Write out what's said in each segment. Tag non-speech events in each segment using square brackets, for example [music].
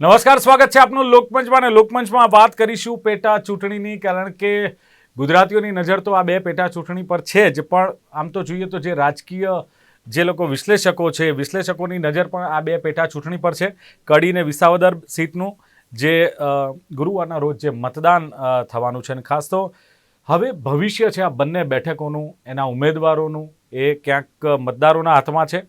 નમસ્કાર, સ્વાગત છે આપનું લોકમંચમાં અને લોકમંચમાં વાત કરીશું પેટા ચૂંટણીની, કારણ કે ગુજરાતીઓની નજર તો આ બે પેટા ચૂંટણી પર છે જ, પણ આમ તો જોઈએ તો જે રાજકીય જે લોકો વિશ્લેષકો છે વિશ્લેષકોની નજર પણ આ બે પેટા ચૂંટણી પર છે. કડીને વિસાવદર સીટનું જે ગુરુવારના રોજ જે મતદાન થવાનું છે અને ખાસ તો હવે ભવિષ્ય છે આ બંને બેઠકોનું, એના ઉમેદવારોનું, એ ક્યાંક મતદારોના હાથમાં છે.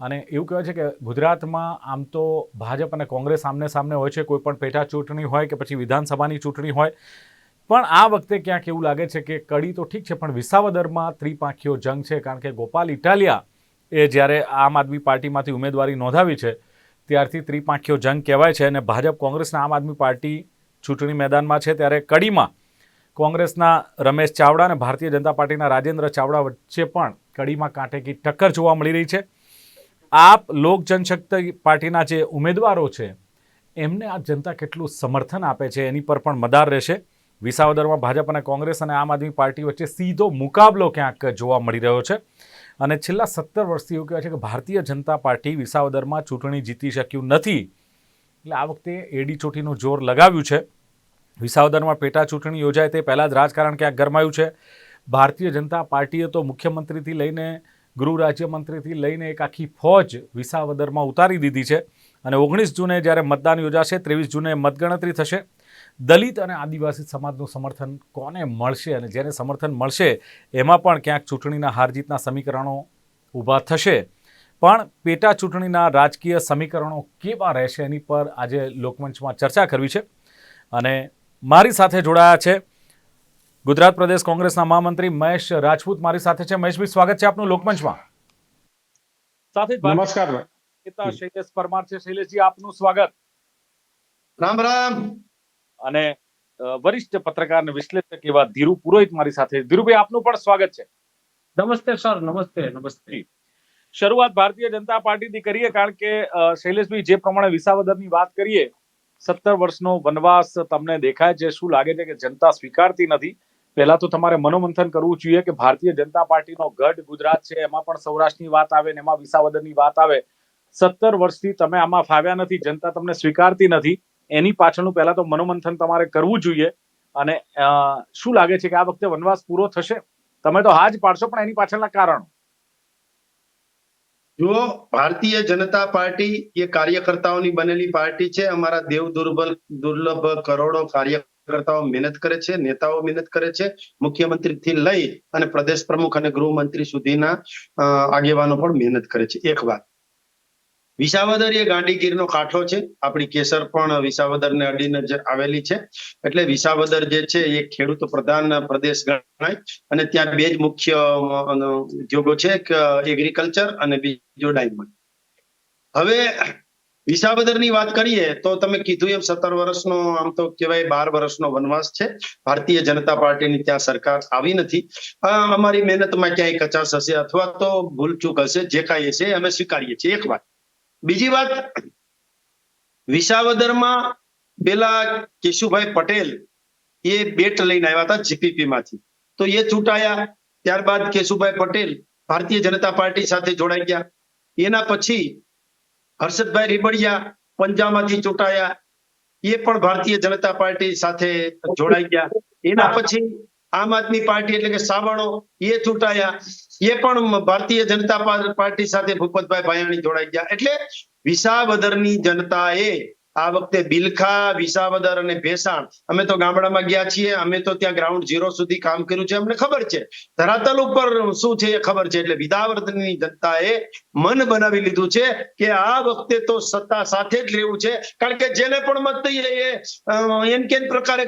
અને એવું કહેવાય છે કે ગુજરાતમાં આમ તો ભાજપ અને કોંગ્રેસ આમને સામને હોય છે, કોઈ પણ પેટા ચૂંટણી હોય કે પછી વિધાનસભાની ચૂંટણી હોય. પણ આ વખતે ક્યાંક એવું લાગે છે કે કડી તો ઠીક છે, પણ વિસાવદરમાં ત્રિપાંખીઓ જંગ છે, કારણ કે ગોપાલ ઇટાલિયા એ જ્યારે આમ આદમી પાર્ટીમાંથી ઉમેદવારી નોંધાવી છે, ત્યારથી ત્રિપાંખીઓ જંગ કહેવાય છે અને ભાજપ કોંગ્રેસના આમ આદમી પાર્ટી ચૂંટણી મેદાનમાં છે, ત્યારે કડીમાં કોંગ્રેસના રમેશ ચાવડા અને ભારતીય જનતા પાર્ટીના રાજેન્દ્ર ચાવડા વચ્ચે પણ કડીમાં કાંટેકી ટક્કર જોવા મળી રહી છે. આપ લોક જનશક્તિ પાર્ટીના જે ઉમેદવારો છે, એમને આ જનતા કેટલું સમર્થન આપે છે એની પર પણ મદાર રહેશે. વિસાવદરમાં ભાજપ અને કોંગ્રેસ અને આમ આદમી પાર્ટી વચ્ચે સીધો મુકાબલો ક્યાંક જોવા મળી રહ્યો છે. અને છેલ્લા સત્તર વર્ષથી એવું કહેવાય છે કે ભારતીય જનતા પાર્ટી વિસાવદરમાં ચૂંટણી જીતી શક્યું નથી. એટલે આ વખતે એડી ચોટીનું જોર લગાવ્યું છે. વિસાવદરમાં પેટા ચૂંટણી યોજાય તે પહેલાં જ રાજકારણ ક્યાંક ગરમાયું છે. ભારતીય જનતા પાર્ટીએ તો મુખ્યમંત્રીથી લઈને ગૃહ રાજ્યમંત્રીથી લઈને એક આખી ફોજ વિસાવદરમાં ઉતારી દીધી છે અને ઓગણીસ જૂને જ્યારે મતદાન યોજાશે, ત્રેવીસ જૂને મતગણતરી થશે. દલિત અને આદિવાસી સમાજનું સમર્થન કોને મળશે અને જેને સમર્થન મળશે એમાં પણ ક્યાંક ચૂંટણીના હાર જીતના સમીકરણો ઊભા થશે. પણ પેટા ચૂંટણીના રાજકીય સમીકરણો કેવા રહેશે એની પર આજે લોકમંચમાં ચર્ચા કરવી છે. અને મારી સાથે જોડાયા છે ગુજરાત પ્રદેશ કોંગ્રેસના મહામંત્રી મહેશ રાજપૂત મારી સાથે છે. મહેશભાઈ સ્વાગત છે આપનું લોકમંચમાં. સાથે નમસ્કાર. નેતા શૈલેષ પરમાર છે. શૈલેષજી આપનું સ્વાગત. રામ રામ. અને વરિષ્ઠ પત્રકાર અને વિશ્લેષક એવા ધીરુ પુરોહિત મારી સાથે. ધીરુભાઈ આપનું પણ સ્વાગત છે. નમસ્તે સર નમસ્તે નમસ્તે. શરૂઆત ભારતીય જનતા પાર્ટીથી કરીએ કારણ કે શૈલેષભાઈ જે પ્રમાણે વિસાવદરની વાત કરીએ સત્તર વર્ષનો વનવાસ તમને દેખાય છે. શું લાગે છે કે જનતા સ્વીકારતી નથી? પહેલા તો તમારે મનોમંથન કરવું જોઈએ કે ભારતીય જનતા પાર્ટીનો ગઢ ગુજરાત છે, એમાં પણ સૌરાષ્ટ્રની વાત આવે ને એમાં વિસાવદરની વાત આવે. સત્તર વર્ષથી તમે આમાં ફાવ્યા નથી, જનતા તમને સ્વીકારતી નથી. એની પાછળનું પહેલા તો મનોમંથન તમારે કરવું જોઈએ. અને શું લાગે છે કે આ વખતે વનવાસ પૂરો થશે? તમે તો હા જ પાડશો, પણ એની પાછળના કારણો. જો ભારતીય જનતા પાર્ટી એ કાર્યકર્તાઓની બનેલી પાર્ટી છે. અમારા દેવ દુર્બલ, દુર્લભ કરોડો કાર્યકર્તાઓ મહેનત કરે છે, નેતાઓ મહેનત કરે છે. મુખ્યમંત્રી થી લઈ અને પ્રદેશ પ્રમુખ અને ગૃહમંત્રી સુધીના આગેવાનો પણ મહેનત કરે છે. એક વાત. વિસાવદર એ ગાંડીગીરનો કાંઠો છે. આપણી કેસર પણ વિસાવદરને અડીને જ આવેલી છે. એટલે વિસાવદર જે છે એ ખેડૂત પ્રધાન પ્રદેશ ગણાય. અને ત્યાં બે જ મુખ્ય ઉદ્યોગો છે એગ્રીકલ્ચર અને બીજો ડાયમંડ હવે વિસાવદરની વાત કરીએ તો તમે કીધું એમ સત્તર વર્ષનો આમ તો કહેવાય બાર વર્ષનો વનવાસ છે. ભારતીય જનતા પાર્ટીની ત્યાં સરકાર આવી નથી. અમારી મહેનતમાં ક્યાંય કચાશ હશે અથવા તો ભૂલચૂક હશે, જે કાંઈ હશે અમે સ્વીકારીએ છીએ. એક વાત. બીજી વાત, વિસાવદરમાં પેલા કેશુભાઈ પટેલ એ બેટ લઈને આવ્યા હતા જીપીપી માંથી તો એ ચૂંટાયા. ત્યારબાદ કેશુભાઈ પટેલ ભારતીય જનતા પાર્ટી સાથે જોડાઈ ગયા. એના પછી હર્ષદભાઈ રીબડિયા પંજાબમાંથી ચૂંટાયા. એ પણ ભારતીય જનતા પાર્ટી સાથે જોડાઈ ગયા. એના પછી આમ આદમી પાર્ટી એટલે કે સાવણો એ ચૂંટાયા. એ પણ ભારતીય જનતા પાર્ટી સાથે ભૂપતભાઈ ભાયાણી જોડાઈ ગયા. એટલે વિસાવદરની જનતાએ આ વખતે બિલખા, વિસાવદર અને ભેસાણ અમે તો ગામડામાં ગયા છીએ. અમે તો ત્યાં ગ્રાઉન્ડ ઝીરો સુધી કામ કર્યું છે. અમને ખબર છે. ધરાતલ ઉપર શું છે એ ખબર છે. એટલે વિસાવદરની જનતાએ મન બનાવી લીધું છે કે આ વખતે તો સત્તા સાથે જ લેવું છે. કારણ કે જેને પણ મત થઈ એ એમ કેન પ્રકારે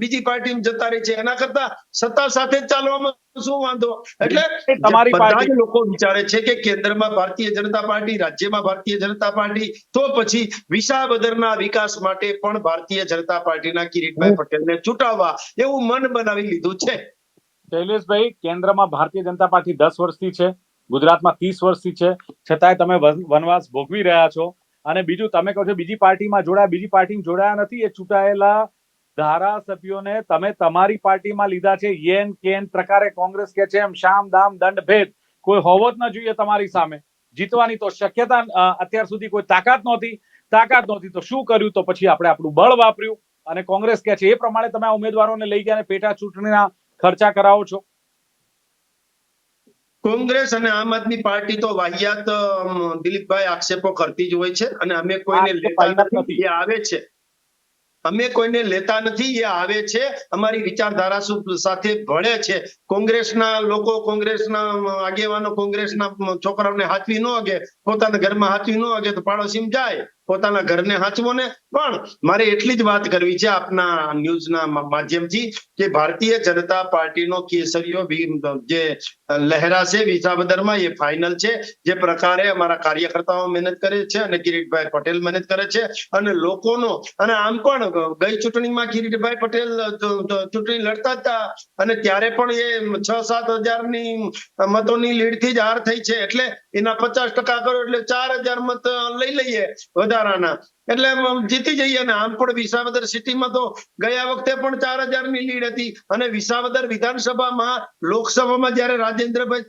બીજી પાર્ટીમાં જતા રહી છે. એના કરતા સત્તા સાથે જ ચાલવામાં શું વાંધો? એટલે તમારી પાર્ટી લોકો વિચારે છે કે કેન્દ્રમાં ભારતીય જનતા પાર્ટી રાજ્યમાં ભારતીય જનતા પાર્ટી તો પછી વિસાવદરના વિકાસ માટે પણ ભારતીય જનતા પાર્ટીના કિરીટભાઈ પટેલને ચૂંટાવવા એવું મન બનાવી લીધું છે. શૈલેષભાઈ કેન્દ્રમાં ભારતીય જનતા પાર્ટી દસ વર્ષથી છે ગુજરાતમાં ત્રીસ વર્ષથી છે. છતાંય તમે વન- વનવાસ ભોગવી રહ્યા છો. અને બીજું તમે કહો છો બીજી પાર્ટીમાં જોડાયા બીજી પાર્ટીમાં જોડાયા નથી એ ચૂંટાયેલા ધારાસભ્યોને તમે તમારી પાર્ટીમાં લીધા છે. યેન કેન પ્રકારે કોંગ્રેસ કે છે એમ શામ દામ દંડ ભેદ. કોઈ હોવો જ ન જોઈએ તમારી સામે. જીતવાની તો શક્યતા અત્યાર સુધી કોઈ તાકાત નહોતી. તાકાત નહોતી તો શું કર્યું? તો પછી આપણે આપણું બળ વાપર્યું. અને કોંગ્રેસ કે છે એ પ્રમાણે તમે આ ઉમેદવારોને લઈ ગયા પેટા ચૂંટણીના ખર્ચા કરાવો છો. કોંગ્રેસ અને આમ આદમી પાર્ટી તો વાહિયાત દિલીપભાઈ આક્ષેપો કરતી જ હોય છે. અને અમે કોઈને લેતા નથી. આવે છે. અમે કોઈને લેતા નથી, એ આવે છે, અમારી વિચારધારા સાથે ભળે છે. કોંગ્રેસના લોકો, કોંગ્રેસના આગેવાનો કોંગ્રેસના છોકરાઓને હાચવી ન અગે, પોતાના ઘરમાં હાચવી ન અગે, તો પાડોશીમાં જાય. પોતાના ઘરને હાચવો ને? પણ મારે એટલી જ વાત કરવી છે આપના ન્યૂઝના માધ્યમથી કે ભારતીય જનતા પાર્ટીનો કેસરીયો જે લહેરાશે વિસાવદરમાં એ ફાઇનલ છે. જે પ્રકારે અમારા કાર્યકર્તાઓ મહેનત કરે છે અને કિરીટભાઈ પટેલ મહેનત કરે છે અને લોકોનો, અને આમ પણ ગઈ ચૂંટણીમાં કિરીટભાઈ પટેલ ચૂંટણી લડતા હતા અને ત્યારે પણ એ છ સાત હજારની મતોની લીડથી જ હાર થઈ છે. એટલે એના પચાસ ટકા કરો એટલે ચાર હજાર મત લઈ લઈએ. વધારાના એટલે જીતી જઈએ ને. આમ પણ વિસાવદર સિટીમાં તો ગયા વખતે પણ ચાર હજારની લીડ હતી. અને વિસાવદર વિધાનસભામાં લોકસભામાં જયારે રાજેન્દ્રભાઈ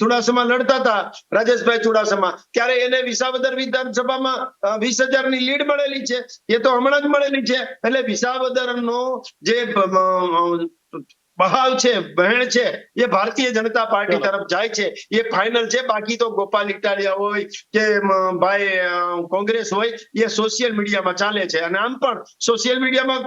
ચુડાસમા લડતા હતા રાજેશભાઈ ચુડાસમા ત્યારે એને વિસાવદર વિધાનસભામાં વીસ હજારની લીડ મળેલી છે. એ તો હમણાં જ મળેલી છે. એટલે વિસાવદરનો જે બ- અમ, બહાવ છે બહેણ છે એ ભારતીય જનતા પાર્ટી તરફ જાય છે. એ ફાઇનલ છે બાકી તો ગોપાલ ઇટાલિયા હોય કે ભાઈ કોંગ્રેસ હોય એ સોશિયલ મીડિયામાં ચાલે છે. અને આમ પણ સોશિયલ મીડિયામાં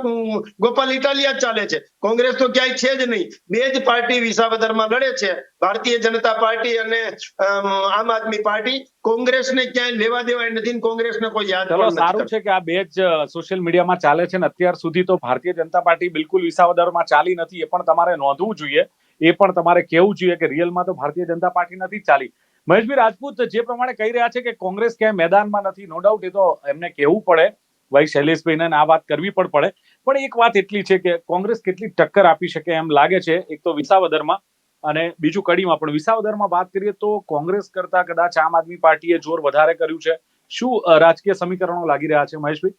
ગોપાલ ઇટાલિયા જ ચાલે છે. કોંગ્રેસ તો ક્યાંય છે જ નહીં. બે જ પાર્ટી વિસાવદરમાં લડે છે. ભારતીય જનતા પાર્ટી અને આમ આદમી પાર્ટી કોંગ્રેસને ક્યાંય લેવા દેવાય નથી ને કોંગ્રેસને કોઈ યાદ હવે સારું છે કે આ બે જ સોશિયલ મીડિયામાં ચાલે છે ને અત્યાર સુધી તો ભારતીય જનતા પાર્ટી બિલકુલ વિસાવદરમાં ચાલી નથી એ પણ તમારે નોંધવું જોઈએ. એ પણ તમારે કહેવું જોઈએ કે રિયલમાં તો ભારતીય જનતા પાર્ટી નથી ચાલી. મહેશભાઈ રાજપૂત જે પ્રમાણે કહી રહ્યા છે કે કોંગ્રેસ ક્યાંય મેદાનમાં નથી નો ડાઉટ એ તો એમને કહેવું પડે. ભાઈ શૈલેષભાઈને આ વાત કરવી પણ પડે. પણ એક વાત એટલી છે કે કોંગ્રેસ કેટલી ટક્કર આપી શકે એમ લાગે છે. એક તો વિસાવદરમાં અને બીજું કડીમાં. પણ વિસાવદરમાં વાત કરીએ તો કોંગ્રેસ કરતા કદાચ આમ આદમી પાર્ટીએ જોર વધારે કર્યું છે. શું રાજકીય સમીકરણો લાગી રહ્યા છે મહેશભાઈ?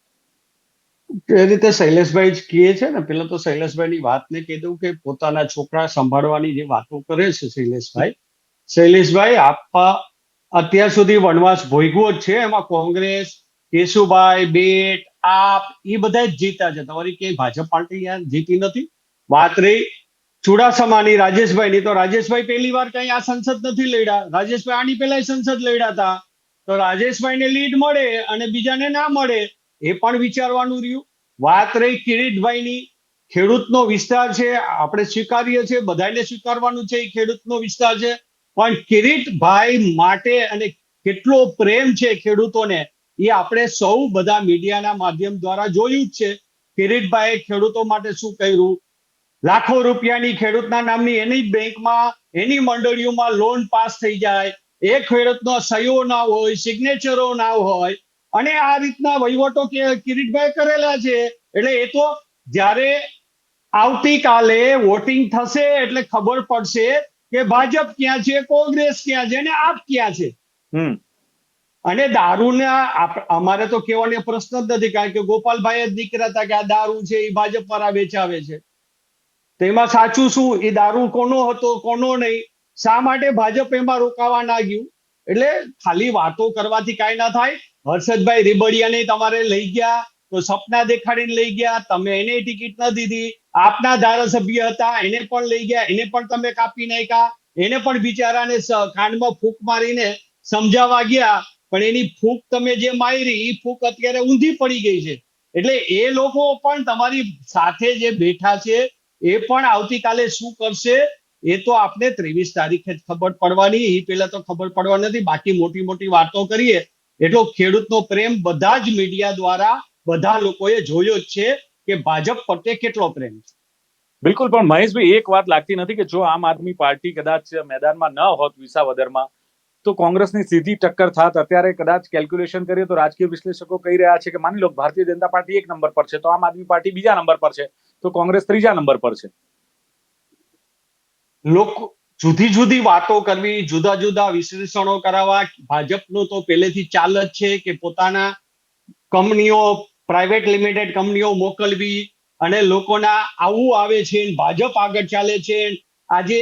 એ રીતે શૈલેષભાઈ જ કહે છે ને, પેલા તો શૈલેષભાઈની વાતને કહી દઉં કે પોતાના છોકરા સંભાળવાની જે વાતો કરે છે શૈલેષભાઈ શૈલેષભાઈ, આપવા અત્યાર સુધી વનવાસ ભોગવો જ છે, એમાં કોંગ્રેસ, કેશુભાઈ, બેટ, આપ, એ બધા જ જીતા છે. તમારી ક્યાંય ભાજપ પાર્ટી જીતી નથી? વાત રહી ચુડાસમાની, રાજેશભાઈની. તો રાજેશભાઈ પહેલી વાર કઈ આ સંસદ નથી લડ્યા. રાજેશભાઈ આની પહેલા સંસદ લડ્યા હતા. તો રાજેશભાઈને લીડ મળે અને બીજાને ના મળે. એ પણ વિચારવાનું રહ્યું. વાત રહી કિરીટભાઈની. ખેડૂતનો વિસ્તાર છે, આપણે સ્વીકારીએ છીએ બધાને સ્વીકારવાનું છે, એ ખેડૂતનો વિસ્તાર છે. પણ કિરીટભાઈ માટે અને કેટલો પ્રેમ છે ખેડૂતોને, એ આપણે સૌ બધા મીડિયાના માધ્યમ દ્વારા જોયું જ છે. કિરીટભાઈએ ખેડૂતો માટે શું કર્યું? લાખો રૂપિયાની ખેડૂતના નામની એની બેંકમાં, એની મંડળીઓમાં લોન પાસ થઈ જાય. એ ખેડૂતનો સહીઓ ના હોય સિગ્નેચરો ના હોય અને આ રીતના વહીવટો કે કિરીટભાઈ કરેલા છે એટલે એ તો જ્યારે આવતીકાલે વોટિંગ થશે એટલે ખબર પડશે કે ભાજપ ક્યાં છે કોંગ્રેસ ક્યાં છે અને આપ ક્યાં છે. અને દારૂના અમારે તો કહેવાનો પ્રશ્ન જ નથી કારણ કે ગોપાલભાઈ જ દીકરા હતા કે આ દારૂ છે એ ભાજપ પર વેચાવે છે. તો એમાં સાચું શું? એ દારૂ કોનો હતો કોનો નહીં? શા માટે ભાજપ એમાં રોકાવા ના ગયું? એટલે ખાલી વાતો કરવાથી કાંઈ ના થાય. હર્ષદભાઈ રીબડિયાને તમારે લઈ ગયા, તો સપના દેખાડીને લઈ ગયા, તમે એને ટિકિટ ન દીધી, આપના ધારાસભ્ય હતા, એને પણ લઈ ગયા, એને પણ તમે કાપી નાખ્યા, એને પણ બિચારાને કાનમાં ફૂંક મારીને સમજાવવા ગયા, પણ એની ફૂંક તમે જે મારી એ ફૂંક અત્યારે ઊંધી પડી ગઈ છે. એટલે એ લોકો પણ તમારી સાથે જે બેઠા છે, એ પણ આવતીકાલે શું કરશે, એ તો આપણે ત્રેવીસ તારીખે જ ખબર પડવાની એ પહેલા તો ખબર પડવા નથી, બાકી મોટી મોટી વાતો કરીએ. એટલો ખેડૂતનો પ્રેમ બધા જ મીડિયા દ્વારા બધા લોકોએ જોયો જ છે કે ભાજપ પ્રત્યે કેટલો પ્રેમ છે. બિલકુલ પણ મહેશભાઈ એક વાત લાગતી નથી કે જો આમ આદમી પાર્ટી કદાચ મેદાનમાં ન હોત વિસાવદરમાં તો કોંગ્રેસની સીધી ટક્કર થાત. અત્યારે કદાચ કેલ્ક્યુલેશન કરીએ તો રાજકીય વિશ્લેષકો કહી રહ્યા છે કે માની લો ભારતીય જનતા પાર્ટી એક નંબર પર છે તો આમ આદમી પાર્ટી બીજા નંબર પર છે તો કોંગ્રેસ ત્રીજા નંબર પર છે. લોકો જુદી જુદી વાતો કરવી, જુદા જુદા વિશ્લેષણો કરાવવા. ભાજપનું તો પહેલેથી ચાલ જ છે કે પોતાના કંપનીઓ, પ્રાઇવેટ લિમિટેડ કંપનીઓ મોકલવી અને લોકોના આવું આવે છે ભાજપ આગળ ચાલે છે આજે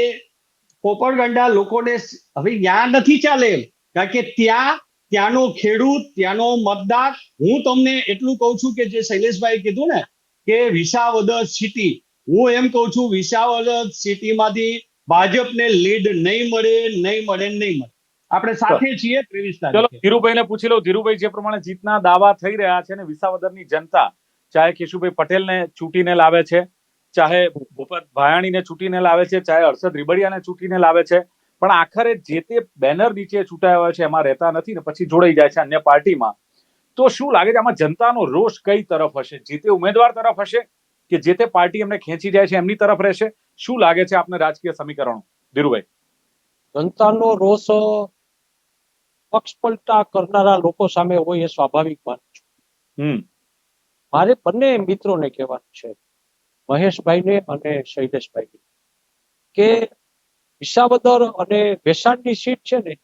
પોપરગંડા લોકોને હવે ત્યાં નથી ચાલે કારણ કે ત્યાં, ત્યાંનો ખેડૂત, ત્યાંનો મતદાર, હું તમને એટલું કહું છું કે જે શૈલેષભાઈ કીધું ને કે વિસાવદર સિટી, હું એમ કહું છું વિસાવદર સિટીમાંથી ભાજપને લીડ નહીં મળે નહીં મળે નહીં મળે. આપણે સાથે છીએ ત્રેવીસ ચલો તારીખે ધીરુભાઈને પૂછી લઉં. ધીરુભાઈ જે પ્રમાણે જીતના દાવા થઈ રહ્યા છે ને વિસાવદરની જનતા ચાહે કેશુભાઈ પટેલને ચૂંટીને લાવે છે ચાહે ભૂપત ભાયાણીને ચૂંટીને લાવે છે ચાહે હર્ષદ રીબડિયાને ચૂંટીને લાવે છે પણ આખરે જે તે બેનર નીચે ચૂંટાયા હોય છે એમાં રહેતા નથી ને પછી જોડાઈ જાય છે અન્ય પાર્ટીમાં. તો શું લાગે છે આમાં જનતાનો રોષ કઈ તરફ હશે? જે તે ઉમેદવાર તરફ હશે? કે જે તે પાર્ટી એમને ખેંચી જાય છે એમની તરફ રહેશે. શું લાગે છે આપને રાજકીય સમીકરણો? ધીરુભાઈ. જનતાનો રોષ પક્ષ પલટા કરનારા લોકો સામે હોય એ સ્વાભાવિક માનું છું. હમ. મારે બંને મિત્રોને કહેવાનું છે મહેશભાઈને અને શૈલેષભાઈને કે વિસાવદર અને વેસાણની સીટ છે ને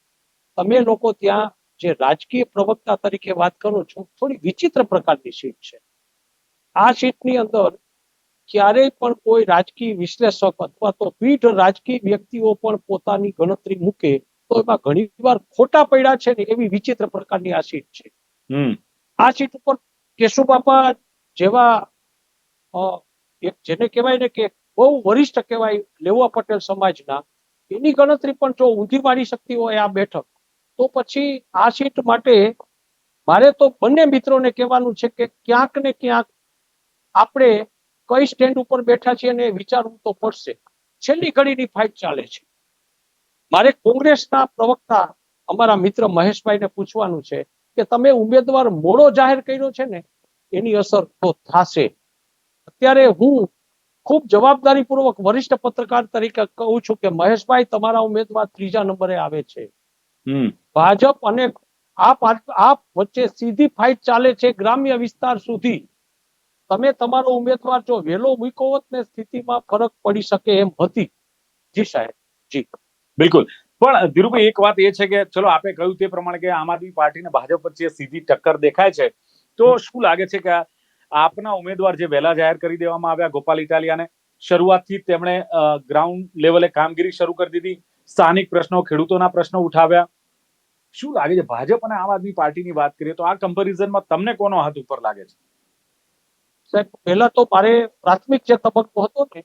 તમે લોકો ત્યાં જે રાજકીય પ્રવક્તા તરીકે વાત કરો છો થોડી વિચિત્ર પ્રકારની સીટ છે. આ સીટની અંદર ક્યારેય પણ કોઈ રાજકીય વિશ્લેષક અથવા તો પીઢ રાજકીય વ્યક્તિઓ પણ પોતાની ગણતરી મૂકે તો એમાં ઘણી વાર ખોટા પડ્યા છે ને એવી વિચિત્ર પ્રકારની આ સીટ છે. હમ. આ સીટ ઉપર કેશુબાપા જેવા એક જેને કહેવાય ને કે બહુ વરિષ્ઠ કહેવાય લેવા પટેલ સમાજના એની ગણતરી પણ જો ઊંધી મારી શકતી હોય આ બેઠક તો પછી આ સીટ માટે મારે તો બંને મિત્રોને કહેવાનું છે કે ક્યાંક ને ક્યાંક આપણે કઈ સ્ટેન્ડ ઉપર બેઠા છીએ અને વિચારવું તો પડશે. છેલ્લી ઘડીની ફાઇટ ચાલે છે. મારે કોંગ્રેસના પ્રવક્તા અમારા મિત્ર મહેશભાઈને પૂછવાનું છે કે તમે ઉમેદવાર મોડો જાહેર કર્યો છે ને? એની અસર તો થશે. અત્યારે હું ખૂબ જવાબદારીપૂર્વક વરિષ્ઠ પત્રકાર તરીકે કહું છું કે મહેશભાઈ તમારા ઉમેદવાર ત્રીજા નંબરે આવે છે. ભાજપ અને આપ આપ વચ્ચે સીધી ફાઇટ ચાલે છે ગ્રામ્ય વિસ્તાર સુધી. તમે તમારો ઉમેદવાર જો વહેલો મૂક્યો હોત ને સ્થિતિમાં ફરક પડી શકે એમ હતી. જી સાહેબ જી. બિલકુલ. પણ ધીરુભાઈ એક વાત એ છે કે ચલો આપે કહ્યું તે પ્રમાણે કે આમ આદમી પાર્ટી ને ભાજપ વચ્ચે સીધી ટક્કર દેખાય છે. તો શું લાગે છે કે આપના ઉમેદવાર જે વહેલા જાહેર કરી દેવામાં આવ્યા ગોપાલ ઇટાલિયાને શરૂઆતથી તેમણે ગ્રાઉન્ડ લેવલે કામગીરી શરૂ કરી દીધી. સ્થાનિક પ્રશ્નો ખેડૂતોના પ્રશ્નો ઉઠાવ્યા. શું લાગે છે? ભાજપ અને આમ આદમી પાર્ટીની વાત કરીએ તો આ કમ્પેરિઝનમાં તમને કોનો હાથ ઉપર લાગે છે? સાહેબ પહેલા તો મારે પ્રાથમિક જે તબક્કો હતો ને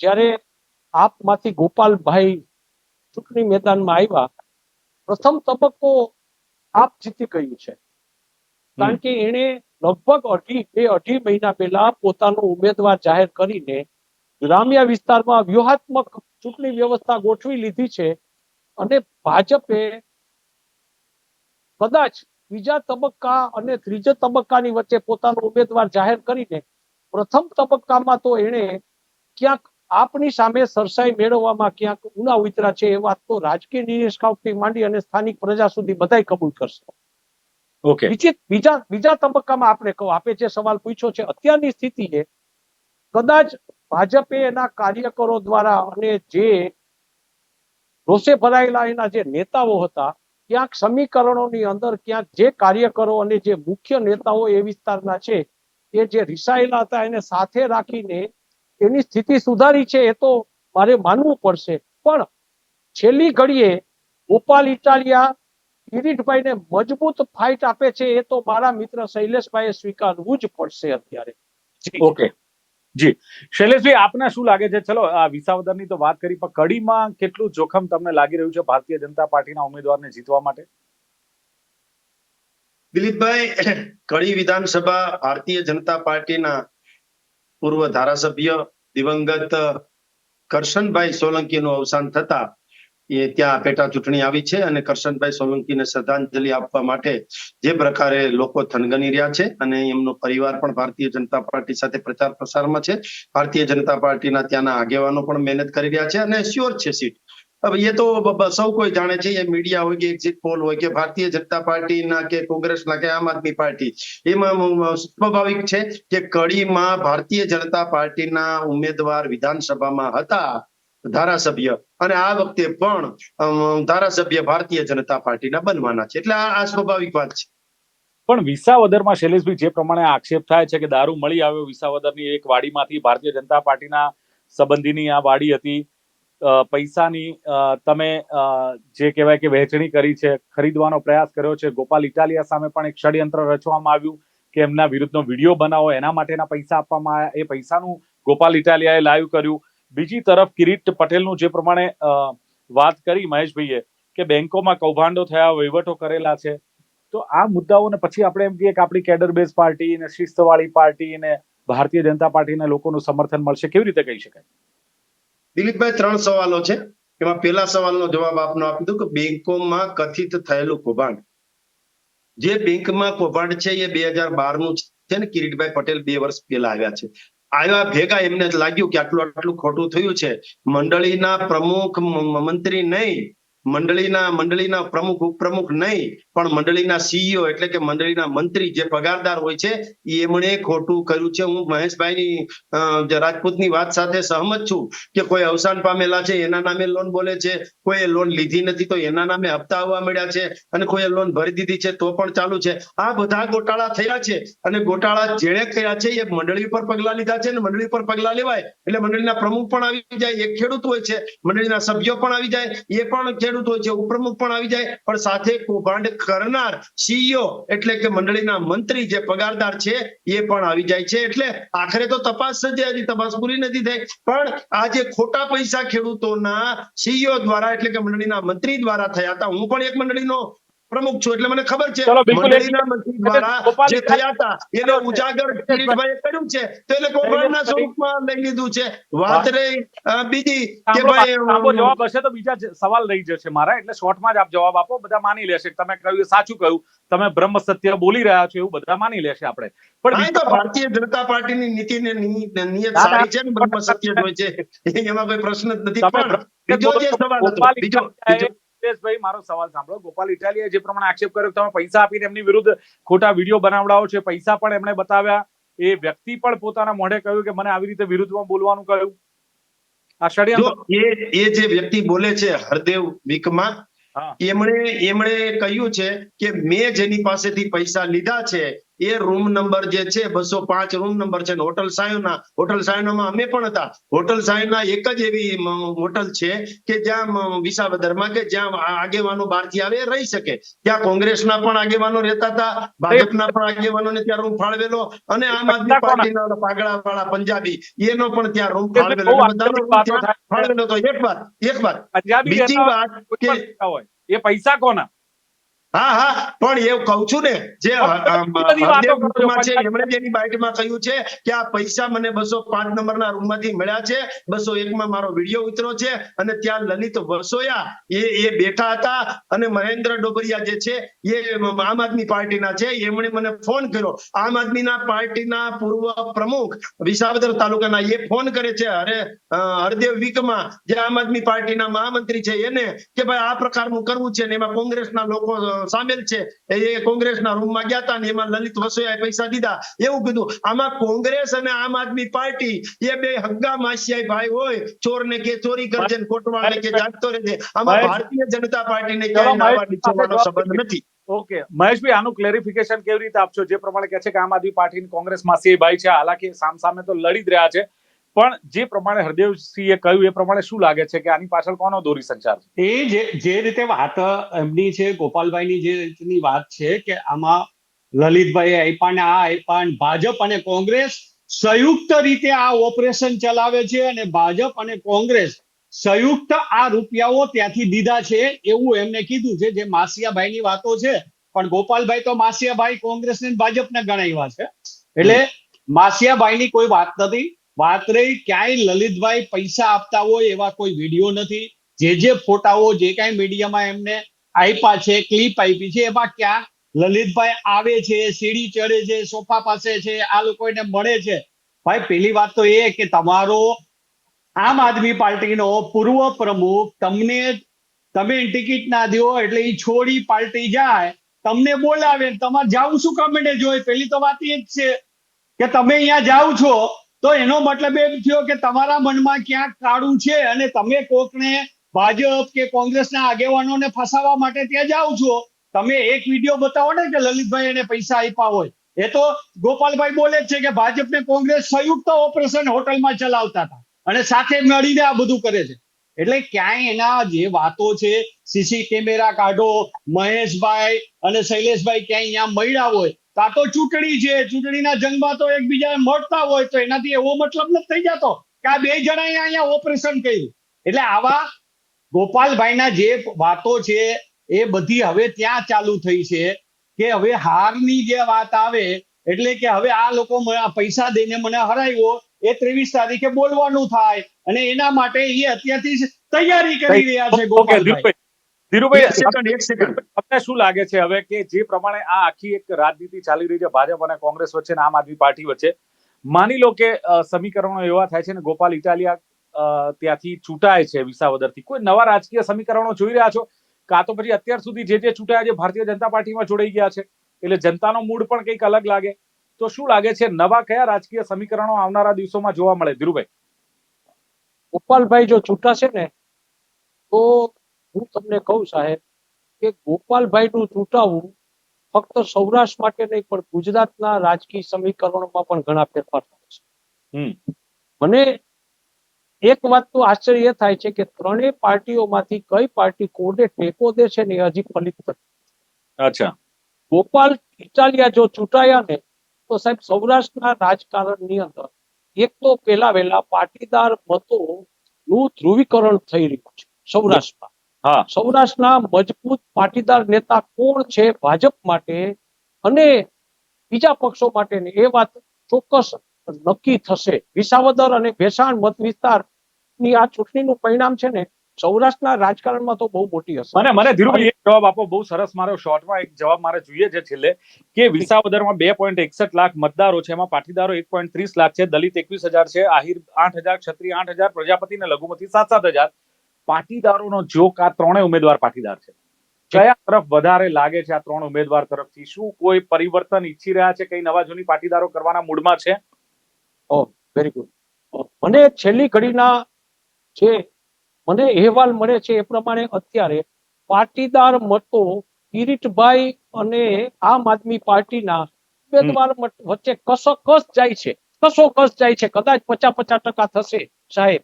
જ્યારે આપમાંથી ગોપાલભાઈ ચૂંટણી મેદાનમાં આવ્યા પ્રથમ તબક્કો આપ જીતી ગયું છે. કારણ કે એણે લગભગ અઢી બે અઢી મહિના પહેલા પોતાનો ઉમેદવાર જાહેર કરીને ગ્રામ્ય વિસ્તારમાં વ્યૂહાત્મક ચૂંટણી વ્યવસ્થા ગોઠવી લીધી છે અને ભાજપે કદાચ બીજા તબક્કા અને ત્રીજા તબક્કાની વચ્ચે પોતાનો ઉમેદવાર જાહેર કરીને પ્રથમ તબક્કામાં તો એણે ક્યાંક આપની સામે સરસાઈ મેળવવામાં ક્યાંક ઉના ઉતરા છે એ વાત તો રાજકીય નિષ્કાઉટથી માંડી અને સ્થાનિક પ્રજા સુધી બધાય કબૂલ કરશે. ઓકે. બીજી બીજા બીજા તબક્કામાં આપણે કહો આપે જે સવાલ પૂછ્યો છે અત્યારની સ્થિતિએ કદાચ ભાજપે એના કાર્યકરો દ્વારા અને જે રોષે ભરાયેલા એના જે નેતાઓ હતા ક્યાંક સમીકરણોની અંદર ક્યાંક જે કાર્યકરો અને જે મુખ્ય નેતાઓ એ વિસ્તારના છે, એ જે રિસાયેલા હતા એને સાથે રાખીને એની સ્થિતિ સુધારી છે એ તો મારે માનવું પડશે. પણ છેલ્લી ઘડીએ ગોપાલ ઇટાલિયા કિરીટભાઈને મજબૂત ફાઇટ આપે છે એ તો મારા મિત્ર શૈલેષભાઈએ સ્વીકારવું જ પડશે અત્યારે. ઓકે. જી. શૈલેષભાઈ આપને શું લાગે છે? ચલો, આ વિસાવદરની તો વાત કરી, પણ કડીમાં કેટલું જોખમ તમને લાગી રહ્યું છે ભારતીય જનતા પાર્ટીના ઉમેદવારને જીતવા માટે? દિલીપભાઈ, [clears throat] કડી વિધાનસભા ભારતીય જનતા પાર્ટીના પૂર્વ ધારાસભ્ય દિવંગત કરશનભાઈ સોલંકીનું અવસાન થતા એ ત્યાં પેટા ચૂંટણી આવી છે અને કરશનભાઈ સોલંકીને શ્રદ્ધાંજલિ આપવા માટે જે પ્રકારે લોકો થનગની રહ્યા છે અને એમનો પરિવાર પણ ભારતીય જનતા પાર્ટી સાથે પ્રચાર પ્રસારમાં છે. ભારતીય જનતા પાર્ટીના ત્યાંના આગેવાનો પણ મહેનત કરી રહ્યા છે અને શ્યોર છે સીટ. એ તો સૌ કોઈ જાણે છે, એ મીડિયા હોય કે એક્ઝિટ પોલ હોય કે ભારતીય જનતા પાર્ટીના કે કોંગ્રેસના કે આમ આદમી પાર્ટી, એમાં સ્વાભાવિક છે કે કડીમાં ભારતીય જનતા પાર્ટીના ઉમેદવાર વિધાનસભામાં હતા. ધારાસભ્ય. અને આ વખતે પણ ધારાસભ્ય ભારતીય જનતા પાર્ટીના બનવાના છે. એટલે આ સ્વાભાવિક વાત છે. પણ વિસાવદરમાં શૈલેષભાઈ જે પ્રમાણે આક્ષેપ થાય છે કે દારૂ મળી આવ્યો વિસાવદરની એક વાડીમાંથી ભારતીય જનતા પાર્ટીના સંબંધીની આ વાડી હતી પૈસાની તમે જે કહેવાય કે વહેંચણી કરી છે, ખરીદવાનો પ્રયાસ કર્યો છે. ગોપાલ ઇટાલિયા સામે પણ એક ષડયંત્ર રચવામાં આવ્યું કે એમના વિરુદ્ધનો વીડિયો બનાવો, એના માટેના પૈસા આપવામાં આવ્યા. એ પૈસાનું ગોપાલ ઇટાલિયાએ લાઈવ કર્યું. બીજી તરફ કિરીટ પટેલનું જે પ્રમાણે વાત કરી મહેશભાઈએ કે બેંકોમાં કૌભાંડો થયા, વહીવટો કરેલા છે. તો આ મુદ્દાઓને પછી આપણે એમ કહીએ કે આપણી કેડર બેઝ પાર્ટી ને શિસ્તવાળી પાર્ટી ને ભારતીય જનતા પાર્ટીના લોકોનું સમર્થન મળશે. કેવી રીતે કહી શકાય? દિલીપભાઈ, ત્રણ સવાલો છે. એમાં પહેલા સવાલનો જવાબ આપનો આપી દઉં કે બેંકોમાં કથિત થયેલું કૌભાંડ. જે બેંકમાં કૌભાંડ છે એ બે હજાર બારનું છે ને કિરીટભાઈ પટેલ બે વર્ષ પહેલા આવ્યા છે. આવ્યા ભેગા એમને લાગ્યું કે આટલું આટલું ખોટું થયું છે. મંડળીના પ્રમુખ મંત્રી નહીં મંડળીના મંડળીના પ્રમુખ, ઉપપ્રમુખ નહીં, પણ મંડળીના સીઈઓ એટલે કે મંડળીના મંત્રી જે પગારદાર હોય છે, એમણે ખોટું કર્યું છે. હું મહેશભાઈની રાજપૂતની વાત સાથે સહમત છું કે કોઈ અવસાન પામેલા છે, એના નામે લોન બોલે છે, કોઈ લોન લીધી નથી તો એના નામે હપ્તા આવવા મળ્યા છે અને કોઈ લોન ભરી દીધી છે તો પણ ચાલુ છે. આ બધા ગોટાળા થયા છે અને ગોટાળા જેણે કર્યા છે એ મંડળી પર પગલા લીધા છે અને મંડળી પર પગલા લેવાય. એટલે મંડળીના પ્રમુખ પણ આવી જાય, એક ખેડૂત હોય છે, મંડળીના સભ્યો પણ આવી જાય, એ પણ ખેડૂત હોય છે ઉપપ્રમુખ પણ આવી જાય, પણ સાથે કૌભાંડ કરનાર સીઈઓ એટલે કે મંડળીના મંત્રી જે પગારદાર છે, એ પણ આવી જાય છે. એટલે આખરે તો તપાસ છે હજી તપાસ પૂરી નથી થઈ. પણ આ જે ખોટા પૈસા ખેડૂતોના સીઈઓ દ્વારા એટલે કે મંડળીના મંત્રી દ્વારા થયા હતા, હું પણ એક મંડળીનો પ્રમુખ છું એટલે મને ખબર છે. દ્વારા જે થયા હતા એને ઉજાગર કર્યું છે તો એને કૌભાંડના સ્વરૂપમાં લઈ લીધું છે. વાત રહી બીજી કે ભાઈ જવાબ હશે તો બીજા સવાલ રહી જશે મારા એટલે શોર્ટમાં જ આપ જવાબ આપો બધા માની લેશે. તમે કહ્યું સાચું કહ્યું. તમે બ્રહ્મ સત્ય બોલી રહ્યા છો એવું બધા માની લેશે આપણે. પણ તો ભારતીય જનતા પાર્ટીની નીતિ ને નિયત. સારી છે ને બ્રહ્મ સત્ય જ હોય છે. [laughs] એમાં કોઈ પ્રશ્ન જ નથી. પણ બીજો જે સવાલ હતો બીજો ઇટાલિયાએ- મારો સવાલ સાંભળો. ગોપાલ ઇટાલિયા જે પ્રમાણે આક્ષેપ કર્યો તમે પૈસા આપીને એમની વિરુદ્ધ ખોટા વીડિયો બનાવડાવો છે પૈસા પણ એમણે બતાવ્યા. એ વ્યક્તિ પણ પોતાના મોઢે કહ્યું કે મને આવી રીતે વિરુદ્ધમાં બોલવાનું કહ્યું. આ ષડયંત્ર એ જે વ્યક્તિ બોલે છે હરદેવ વિકમા. એમણે એમણે કહ્યું છે કે મેં જેની પાસેથી પૈસા લીધા છે એ રૂમ નંબર જે છે બસો પાંચ રૂમ નંબર છે હોટલ સાયુના હોટલ સાયુનામાં અમે પણ હતા. હોટલ સાયુના એક જ એવી હોટલ છે કે જ્યાં વિસાવદરમાં કે જ્યાં આગેવાનો બહારથી આવે રહી શકે. ત્યાં કોંગ્રેસના પણ આગેવાનો રહેતા હતા ભાજપના પણ આગેવાનોને ત્યાં રૂમ ફાળવેલો અને આમ આદમી? પાર્ટીના પાગડા વાળા પંજાબી એનો પણ ત્યાં રૂમ ફાળવેલો. ફાળવેલો. તો એક વાર એક વાર બીજી વાત કે એ પૈસા કોના? હા હા પણ એ કહું છું ને જે છો. એમણે જેની બાઇટમાં કહ્યું છે કે આ પૈસા મને બસો પાંચ નંબરના રૂમમાંથી મળ્યા છે બસો એકમાં મારો વીડિયો ઉતરો છે અને ત્યાં લલિત વરસોયા એ એ બેઠા હતા અને મહેન્દ્ર ડોબરિયા જે છે એ આમ આદમી પાર્ટીના છે એમણે મને ફોન કર્યો આમ આદમીના પાર્ટીના પૂર્વ પ્રમુખ વિસાવદર તાલુકાના એ ફોન કરે છે અરે હરદેવ વિકમાં જે આમ આદમી પાર્ટીના મહામંત્રી છે એને કે ભાઈ આ પ્રકારનું કરવું છે ને એમાં કોંગ્રેસના લોકો સામેલ છે. એ કોંગ્રેસના રૂમમાં ગયા હતા ને એમાં લલિત વસોયાએ પૈસા દીધા. એવું કીધું આમાં કોંગ્રેસ અને આમ આદમી પાર્ટી એ બે હગ્ગા માસિયાઈ ભાઈ હોય ચોરને કે ચોરી કરજે ને કોટવાળને કે જાગતો રહેજે. આમાં ભારતીય જનતા પાર્ટીને ક્યાંય નાવાની ભાઈ, સંબંધ નથી. ઓકે. મહેશભાઈ આનું ક્લેરિફિકેશન કેવી રીતે આપશો? જે પ્રમાણે કહે છે કે આમ આદમી પાર્ટી કોંગ્રેસ માસી ભાઈ છે હાલાકી સામ સામે તો લડી જ રહ્યા છે. પણ જે પ્રમાણે હરદેવસિંહે કહ્યું એ પ્રમાણે શું લાગે છે કે આની પાછળ કોનો દોરી સંચાર છે? એ જે જે રીતે વાત એમની છે ગોપાલભાઈની જે રીતની વાત છે કે આમાં લલિતભાઈ આપ્યા ને આ આપ્યા ભાજપ અને કોંગ્રેસ સંયુક્ત રીતે આ ઓપરેશન ચલાવે છે અને ભાજપ અને કોંગ્રેસ સંયુક્ત આ રૂપિયાઓ ત્યાંથી દીધા છે એવું એમને કીધું છે જે માસિયાભાઈની વાતો છે. પણ ગોપાલભાઈ તો માસિયાભાઈ કોંગ્રેસ ને ભાજપને ગણાવ્યા છે. એટલે માસિયાભાઈની કોઈ વાત નથી. વાત રહી, ક્યાંય લલિતભાઈ પૈસા આપતા હોય એવા કોઈ વીડિયો નથી. જે જે ફોટાઓ, જે કાંઈ મીડિયામાં એમને આપ્યા છે ક્લિપ આપી છે, એમાં ક્યાં લલિતભાઈ આવે છે, સીડી ચડે છે, સોફા પાસે છે, આ લોકોને મળે છે. ભાઈ, પેલી વાત તો એ કે તમારો આમ આદમી પાર્ટીનો પૂર્વ પ્રમુખ તમને તમે ટિકિટ ના દો એટલે એ છોડી પાર્ટી જાય, તમને બોલાવે તમારે જાવું શું કમેન્ટે જોઈ? પેલી તો વાત એ જ છે કે તમે અહીંયા જાઓ છો તો એનો મતલબ એ થયો કે તમારા મનમાં ક્યાંક કાળું છે અને તમે કોકને ભાજપ કે કોંગ્રેસના આગેવાનોને ફસાવવા માટે ત્યાં જાઓ છો. તમે એક વીડિયો બતાવો ને કે લલિતભાઈ એને પૈસા આપ્યા હોય. એ તો ગોપાલભાઈ બોલે છે કે ભાજપ ને કોંગ્રેસ સંયુક્ત ઓપરેશન હોટલમાં ચલાવતા હતા અને સાથે મળીને આ બધું કરે છે. એટલે ક્યાંય એના જે વાતો છે સીસી કેમેરા કાઢો, મહેશભાઈ અને શૈલેષભાઈ ક્યાંય અહીંયા મળ્યા હોય આ તો ચૂંટણી છે ચૂંટણીના જંગમાં તો એકબીજાને મળતા હોય તો એનાથી એવો મતલબ નથી થઈ જતો કે આ બે જણાએ અહીંયા ઓપરેશન કર્યું. એટલે આવા ગોપાલભાઈના જે વાતો છે એ બધી હવે ત્યાં ચાલુ થઈ છે કે હવે હારની જે વાત આવે એટલે કે હવે આ લોકો પૈસા દઈને મને હરાવ્યો એ ત્રેવીસ તારીખે બોલવાનું થાય અને એના માટે એ અત્યારથી તૈયારી કરી રહ્યા છે ગોપાલભાઈ. ધીરુભાઈ એક સેકન્ડ એક સેકન્ડ તમને શું લાગે છે હવે કે જે પ્રમાણે આ આખી એક રાજનીતિ ચાલી રહી છે ભાજપ અને કોંગ્રેસ વચ્ચે અને આમ આદમી પાર્ટી વચ્ચે? માની લો કે સમીકરણો એવા થાય છે ને ગોપાલ ઇટાલિયા ત્યાંથી છૂટાય છે વિસાવદરથી. કોઈ નવા રાજકીય સમીકરણો જોઈ રહ્યા છો? કાં તો પછી અત્યાર સુધી જે જે છૂટાયા છે ભારતીય જનતા પાર્ટીમાં જોડાઈ ગયા છે. એટલે જનતાનો મૂડ પણ કંઈક અલગ લાગે. તો શું લાગે છે નવા કયા રાજકીય સમીકરણો આવનારા દિવસોમાં જોવા મળે? ધીરુભાઈ. ગોપાલભાઈ જો છૂટાશે ને તો હું તમને કહું સાહેબ કે ગોપાલભાઈનું ચૂંટાવું ફક્ત સૌરાષ્ટ્ર માટે નહીં પણ ગુજરાતના રાજકીય સમીકરણોમાં પણ ઘણા ફેરફાર થાય છે. મને એક વાત તો આશ્ચર્ય થાય છે કે ત્રણેય પાર્ટીઓમાંથી કઈ પાર્ટી કોને ટેકો દે છે ને હજી ફલિત નથી. અચ્છા. ગોપાલ ઇટાલિયા જો ચૂંટાયા ને તો સાહેબ સૌરાષ્ટ્રના રાજકારણની અંદર એક તો પેલા વેલા પાટીદાર મતો નું ધ્રુવીકરણ થઈ રહ્યું છે સૌરાષ્ટ્રમાં. હા. સૌરાષ્ટ્રના મજબૂત પાટીદાર નેતા કોણ છે ભાજપ માટે અને બીજા પક્ષો માટે એ વાત ચોક્કસ નક્કી થશે. વિસાવદર અને ભેસાણ મત વિસ્તારની આ ચૂંટણીનું પરિણામ છે ને સૌરાષ્ટ્રના રાજકારણમાં તો બહુ મોટી અસર મને મને ધીરુભાઈ એક જવાબ આપો બહુ સરસ મારો શોર્ટમાં એક જવાબ મારે જોઈએ છે છેલ્લે કે વિસાવદરમાં બે પોઈન્ટ એકસઠ લાખ મતદારો છે એમાં પાટીદારો એક પોઈન્ટ ત્રીસ લાખ છે દલિત એકવીસ હજાર છે આહિર આઠ હજાર ક્ષત્રિય આઠ હજાર પ્રજાપતિ અને લઘુમતી સાત સાત હજાર. પાટીદારોનો જોક આ ત્રણેય ઉમેદવાર પાટીદાર છે. કયા તરફ વધારે લાગે છે આ ત્રણ ઉમેદવાર તરફથી? શું કોઈ પરિવર્તન ઈચ્છી રહ્યા છે? કઈ નવા જૂની પાટીદારો કરવાના મૂડમાં છે? વેરી ગુડ મને છેલ્લી ઘડીના જે મને અહેવાલ મળે છે એ પ્રમાણે અત્યારે પાટીદાર મતો કિરીટભાઈ અને આમ આદમી પાર્ટીના ઉમેદવાર વચ્ચે કસોકસ જાય છે. કસોકસ જાય છે. કદાચ પચાસ પચાસ ટકા થશે સાહેબ.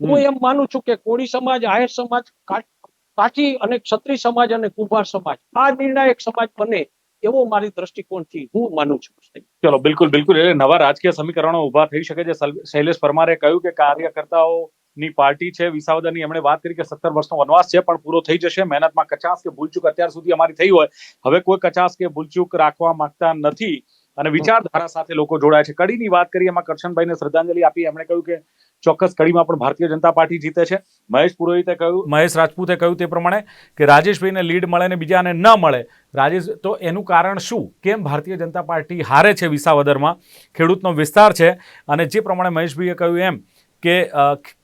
હું એમ માનું છું કે કોળી સમાજ આહિર સમાજ કા- કાઠી અને ક્ષત્રિય સમાજ અને કુંભાર સમાજ આ નિર્ણાયક સમાજ બને એવો મારી દ્રષ્ટિકોણથી હું માનું છું. ચલો બિલકુલ બિલકુલ. એટલે નવા રાજકીય સમીકરણો ઊભા થઈ શકે છે. શૈલેષ પરમારે કહ્યું કે કાર્યકર્તાઓની પાર્ટી છે. વિસાવદરની એમણે વાત કરી કે સત્તર વર્ષનો વનવાસ છે પણ પૂરો થઈ જશે. મહેનતમાં કચાસ કે ભૂલચૂક અત્યાર સુધી અમારી થઈ હોય. હવે કોઈ કચાસ કે ભૂલચૂક રાખવા માંગતા નથી. અને વિચારધારા સાથે લોકો જોડાય છે. કડીની વાત કરી એમાં કરશનભાઈને શ્રદ્ધાંજલિ આપી. એમણે કહ્યું કે ચોક્કસ કડીમાં પણ ભારતીય જનતા પાર્ટી જીતે છે. મહેશ પુરોહિતે કહ્યું મહેશ રાજપૂતે કહ્યું તે પ્રમાણે કે રાજેશભાઈને લીડ મળે ને બીજાને ન મળે. રાજેશ, તો એનું કારણ શું? કેમ ભારતીય જનતા પાર્ટી હારે છે વિસાવદરમાં? ખેડૂતનો વિસ્તાર છે. અને જે પ્રમાણે મહેશભાઈએ કહ્યું એમ કે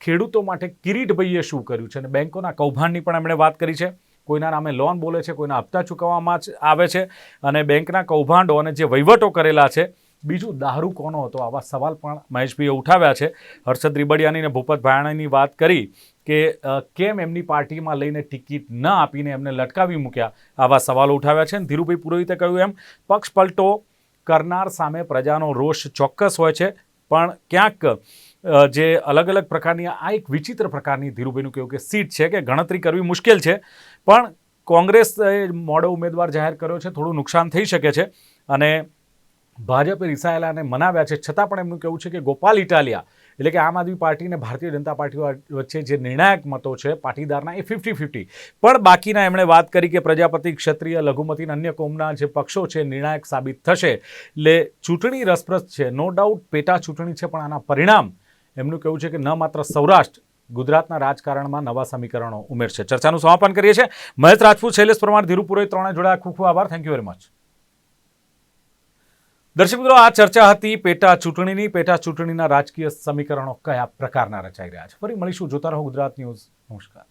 ખેડૂતો માટે કિરીટભાઈએ શું કર્યું છે? અને બેંકોના કૌભાંડની પણ એમણે વાત કરી છે. કોઈના નામે લોન બોલે છે, કોઈના હપ્તા ચૂકવવામાં જ આવે છે અને બેંકના કૌભાંડો અને જે વહીવટો કરેલા છે, બીજું દારૂ કોનો હતો? આવા સવાલ પણ મહેશભાઈએ ઉઠાવ્યા છે. હર્ષદ રીબડિયાની અને ભૂપત ભાયાણીની વાત કરી કે કેમ એમની પાર્ટીમાં લઈને ટિકિટ ન આપીને એમને લટકાવી મૂક્યા? આવા સવાલો ઉઠાવ્યા છે અને ધીરુભાઈ પુરોહિતે કહ્યું એમ, પક્ષ પલટો કરનાર સામે પ્રજાનો રોષ ચોક્કસ હોય છે, પણ ક્યાંક જે અલગ અલગ પ્રકારની આ એક વિચિત્ર પ્રકારની ધીરુભાઈનું કહેવું કે સીટ છે કે ગણતરી કરવી મુશ્કેલ છે. પણ કોંગ્રેસ મોડો ઉમેદવાર જાહેર કર્યો છે, થોડું નુકસાન થઈ શકે છે અને ભાજપે રિસાયેલાને મનાવ્યા છે. છતાં પણ એમનું કહેવું છે કે ગોપાલ ઇટાલિયા, એટલે કે આમ આદમી પાર્ટી અને ભારતીય જનતા પાર્ટી વચ્ચે જે નિર્ણાયક મતો છે, પાટીદારના એ ફિફ્ટી ફિફ્ટી પણ બાકીના એમણે વાત કરી કે પ્રજાપતિ ક્ષત્રિય, લઘુમતી અને અન્ય કોમના જે પક્ષો છે, નિર્ણાયક સાબિત થશે. એટલે ચૂંટણી રસપ્રદ છે. નો ડાઉટ પેટા ચૂંટણી છે, પણ આના પરિણામ એમનું કહેવું છે કે ન માત્ર સૌરાષ્ટ્ર, ગુજરાતના રાજકારણમાં નવા સમીકરણો ઉમેરશે. ચર્ચાનું સમાપન કરીએ છીએ. મહેશ રાજપૂત, શૈલેષ પ્રમાણ ધીરુ પુરોહિત ત્રણે જોડાયા. ખૂબ ખૂબ આભાર. થેન્ક યુ વેરી મચ દર્શક મિત્રો, આ ચર્ચા હતી પેટા ચૂંટણીની. પેટા ચૂંટણીના રાજકીય સમીકરણો કયા પ્રકારના રચાઈ રહ્યા છે? ફરી મળીશું. જોતા રહો ગુજરાત ન્યૂઝ. નમસ્કાર.